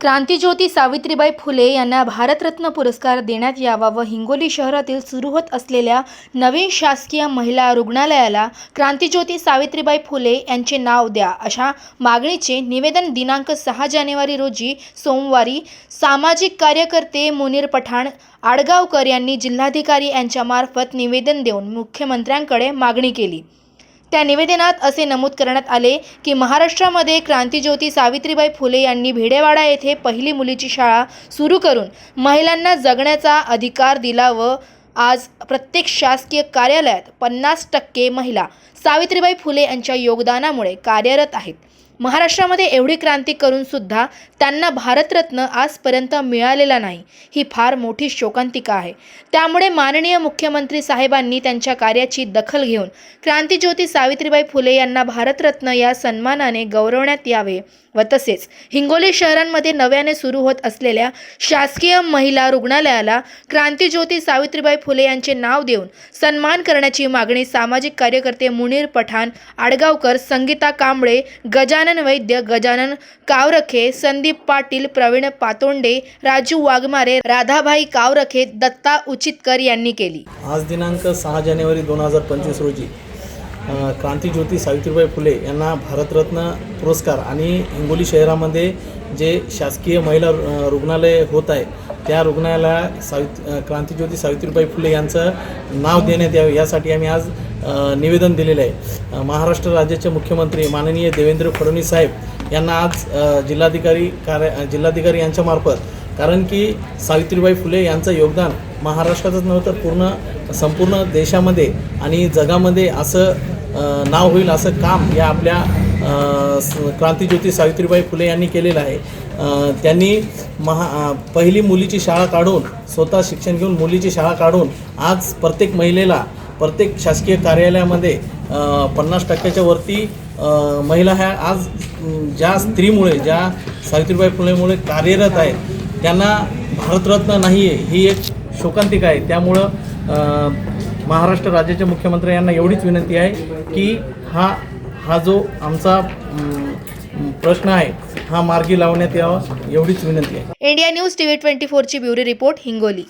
क्रांतीज्योती सावित्रीबाई फुले यांना भारतरत्न पुरस्कार देण्यात यावा व हिंगोली शहरातील सुरू होत असलेल्या नवीन शासकीय महिला रुग्णालयाला क्रांतीज्योती सावित्रीबाई फुले यांचे नाव द्या अशा मागणीचे निवेदन दिनांक सहा जानेवारी रोजी सोमवारी सामाजिक कार्यकर्ते मुनीर पठाण आडगावकर यांनी जिल्हाधिकारी यांच्यामार्फत निवेदन देऊन मुख्यमंत्र्यांकडे मागणी केली. त्या निवेदनात असे नमूद करण्यात आले की महाराष्ट्रामध्ये क्रांतीज्योती सावित्रीबाई फुले यांनी भिडेवाडा येथे पहिली मुलीची शाळा सुरू करून महिलांना जगण्याचा अधिकार दिला व आज प्रत्येक शासकीय कार्यालयात पन्नास टक्के महिला सावित्रीबाई फुले यांच्या योगदानामुळे कार्यरत आहेत. महाराष्ट्रामध्ये एवढी क्रांती करून सुद्धा त्यांना भारतरत्न आजपर्यंत मिळालेला नाही. ही फार मोठी शोकांतिका आहे. त्यामुळे माननीय मुख्यमंत्री साहेबांनी त्यांच्या कार्याची दखल घेऊन क्रांतीज्योती सावित्रीबाई फुले यांना भारतरत्न या सन्मानाने गौरवण्यात यावे व तसेच हिंगोली शहरांमध्ये नव्याने सुरू होत असलेल्या शासकीय महिला रुग्णालयाला क्रांतीज्योती सावित्रीबाई फुले यांचे नाव देऊन सन्मान करण्याची मागणी सामाजिक कार्यकर्ते मुनीर पठाण आडगावकर संगीता कांबळे गजानन वैद्य गजानन कावरखे संदीप पाटील प्रवीण पातोंडे राजू वाघमारे राधाभाई कावरखे दत्ता उचितकर यांनी केली. आज दिनांक सहा जानेवारी दोन हजार पंचवीस रोजी क्रांतीज्योती सावित्रीबाई फुले यांना भारतरत्न पुरस्कार आणि हिंगोली शहरामध्ये जे शासकीय महिला रुग्णालय होत आहे त्या रुग्णालयाला सावित क्रांतीज्योती सावित्रीबाई फुले यांचं नाव देण्यात यावे यासाठी आम्ही आज निवेदन दिलेलं आहे. महाराष्ट्र राज्याचे मुख्यमंत्री माननीय देवेंद्र फडणवीस साहेब यांना आज जिल्हाधिकारी कार्य जिल्हाधिकारी यांच्यामार्फत कारण की सावित्रीबाई फुले यांचं योगदान महाराष्ट्रातच नव्हतं तर पूर्ण संपूर्ण देशामध्ये आणि जगामध्ये असं नाव होईल असं काम या आपल्या क्रांतीज्योती सावित्रीबाई फुले यांनी केलेलं आहे. त्यांनी महा पहिली मुलीची शाळा काढून स्वतः शिक्षण घेऊन मुलीची शाळा काढून आज प्रत्येक महिलेला प्रत्येक शासकीय कार्यालयामध्ये पन्नास टक्क्याच्या वरती महिला ह्या आज ज्या स्त्रीमुळे ज्या सावित्रीबाई फुलेमुळे कार्यरत आहेत त्यांना भारतरत्न नाही आहे ही एक शोकांतिका आहे. त्यामुळं महाराष्ट्र राज्याच्या मुख्यमंत्री यांना एवढीच विनंती आहे की हा हा जो आमचा प्रश्न आहे हा मार्गी लावण्यात यावा एवढीच विनंती आहे. इंडिया न्यूज टीव्ही ट्वेंटी फोरची ब्युरो रिपोर्ट हिंगोली.